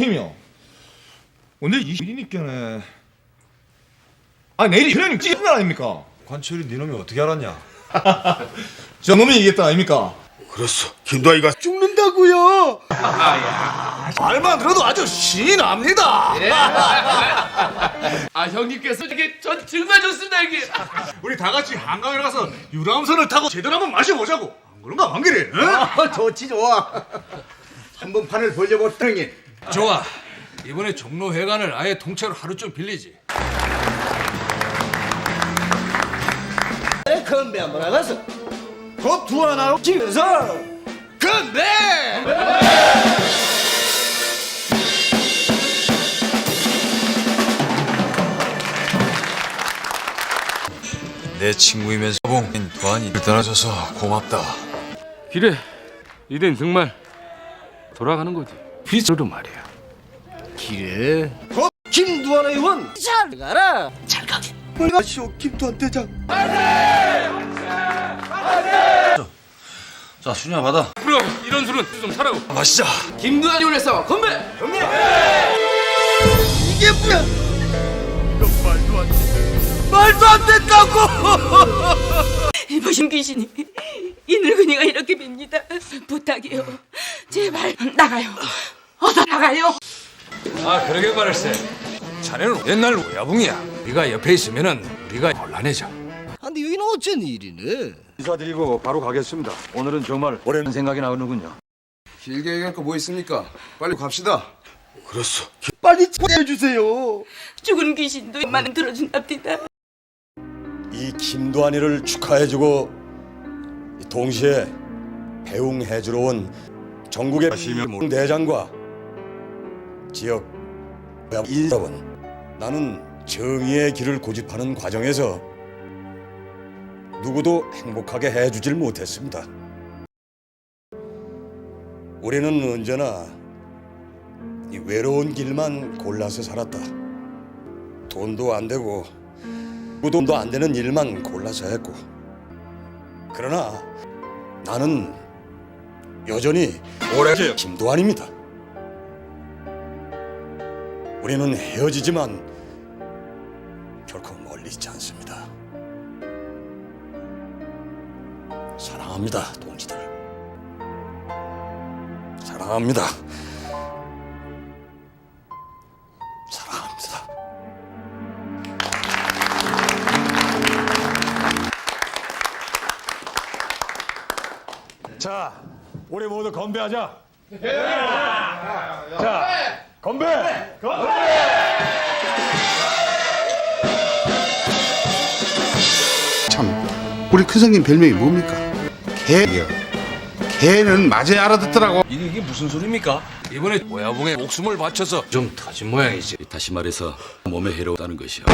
힘이요. 오늘 21일이니까네. 아 내일이 회장님 찍은 날 아닙니까? 관철이 네 놈이 어떻게 알았냐? 저 놈이 얘기했다 아닙니까? 그렇소. 김도아이가 죽는다고요. 말만 들어도 아주 신이 납니다. 아 형님께서 이게 전 정말 좋습니다 이게. 우리 다 같이 한강에 가서 유람선을 타고 제대로 한번 마셔보자고. 안 그런가 왕길이? 응? 아, 좋지 좋아. 한번 판을 벌려보자니. 좋아. 이번에 종로 회관을 아예 통째로 하루 좀 빌리지. 건배 한번 나가서 겁두 하나 찍어서 건배. 내 친구이면서 봉인 도안이 떠나줘서 고맙다. 그래 이젠 정말 돌아가는 거지 빚으로 말이야 기래. 김두한 의원 잘 가라. 잘 가게. 물가시오 김두한 대장. 자, 순야 받아. 그럼 이런 술은 좀 사라고 마시자. 김두한 의원에서 건배. 이게 뭐야? 말도 안 된다고. 보신 귀신이 이 늙은이가 이렇게 빕니다. 부탁이요. 제발 나가요. 어서 나가요. 아 그러게 말할세. 자네는 옛날 외야붕이야. 네가 옆에 있으면은 우리가 곤란해져. 근데 여기는 어쩐 일이네? 인사드리고 바로 가겠습니다. 오늘은 정말 오랜 생각이 나오는군요. 길게 얘기할 거 뭐 있습니까? 빨리 갑시다. 그렇소. 빨리 보내주세요. 죽은 귀신도 말은 들어준답니다. 이 김도한이를 축하해주고 동시에 배웅해주러 온 전국의 대장과 지역 인사원 나는 정의의 길을 고집하는 과정에서 누구도 행복하게 해주질 못했습니다. 우리는 언제나 이 외로운 길만 골라서 살았다. 돈도 안 되고 무덤도 안 되는 일만 골라서 했고 그러나 나는 여전히 오래 김도환입니다. 우리는 헤어지지만 결코 멀리 있지 않습니다. 사랑합니다, 동지들. 사랑합니다. 사랑합니다. 자, 우리 모두 건배하자. 자, 건배! 참 우리 큰성님 별명이 뭡니까? 개요. 개는 맞아야 알아듣더라고. 이게, 이게 무슨 소리입니까? 이번에 외야붕에 목숨을 바쳐서 좀 터진 모양이지. 다시 말해서 몸에 해로웠다는 것이야.